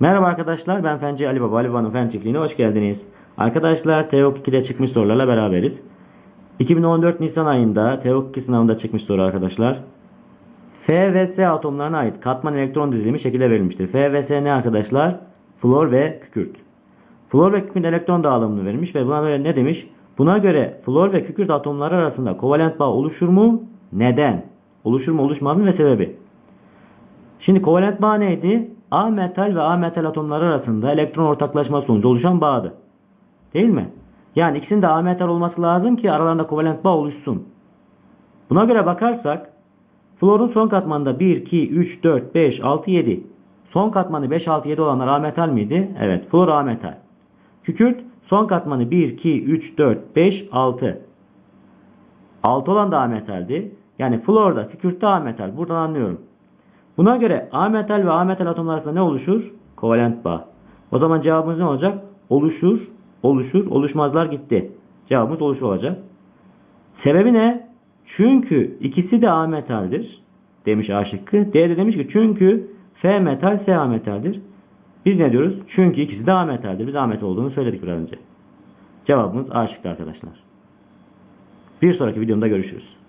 Merhaba arkadaşlar ben Fenci Ali Baba Ali Baba'nın Fen Çiftliği'ne hoş geldiniz. Arkadaşlar TEOK 2'de çıkmış sorularla beraberiz. 2014 Nisan ayında TEOK 2 sınavında çıkmış soru arkadaşlar. F ve S atomlarına ait katman elektron dizilimi şekilde verilmiştir. F ve S ne arkadaşlar? Flor ve kükürt. Flor ve kükürt elektron dağılımını vermiş ve buna göre ne demiş? Buna göre flor ve kükürt atomları arasında kovalent bağ oluşur mu? Neden? Oluşur mu oluşmaz mı ve sebebi? Şimdi kovalent bağ neydi? A metal ve A metal atomları arasında elektron ortaklaşması sonucu oluşan bağdı. Değil mi? Yani ikisinin de A metal olması lazım ki aralarında kovalent bağ oluşsun. Buna göre bakarsak florun son katmanında 1, 2, 3, 4, 5, 6, 7. Son katmanı 5, 6, 7 olanlar A metal miydi? Evet flor A metal. Kükürt son katmanı 1, 2, 3, 4, 5, 6. 6 olan da A metaldi. Yani florda kükürtte A metal. Buradan anlıyorum. Buna göre A metal ve A metal atomlar arasında ne oluşur? Kovalent bağ. O zaman cevabımız ne olacak? Oluşur, oluşur, oluşmazlar gitti. Cevabımız oluşur olacak. Sebebi ne? Çünkü ikisi de A metaldir demiş A şıkkı. D de demiş ki çünkü F metal S A metaldir. Biz ne diyoruz? Çünkü ikisi de A metaldir. Biz A metal olduğunu söyledik biraz önce. Cevabımız A şıkkı arkadaşlar. Bir sonraki videomda görüşürüz.